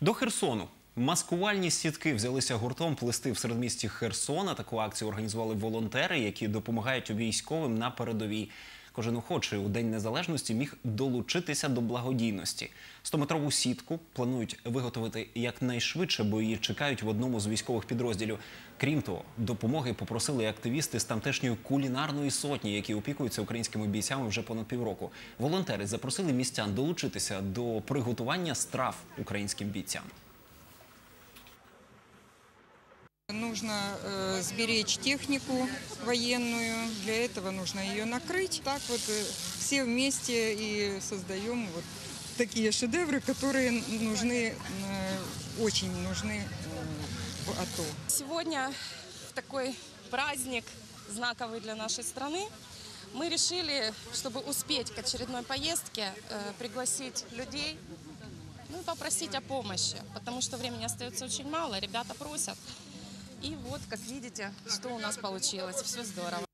До Херсону. Маскувальні сітки взялися гуртом плести в середмісті Херсона. Таку акцію організували волонтери, які допомагають військовим на передовій. Кожен охочий у День Незалежності міг долучитися до благодійності. Стометрову сітку планують виготовити якнайшвидше, бо її чекають в одному з військових підрозділів. Крім того, допомоги попросили активісти з тамтешньої кулінарної сотні, які опікуються українськими бійцями вже понад півроку. Волонтери запросили містян долучитися до приготування страв українським бійцям. Нужно э, сберечь технику военную, для этого нужно ее накрыть. Так вот э, все вместе и создаем вот такие шедевры, которые нужны, э, очень нужны э, в АТО. Сегодня такой праздник знаковый для нашей страны мы решили, чтобы успеть к очередной поездке, э, пригласить людей, ну и попросить о помощи, потому что времени остается очень мало, ребята просят. И вот, как видите, что у нас получилось. Все здорово.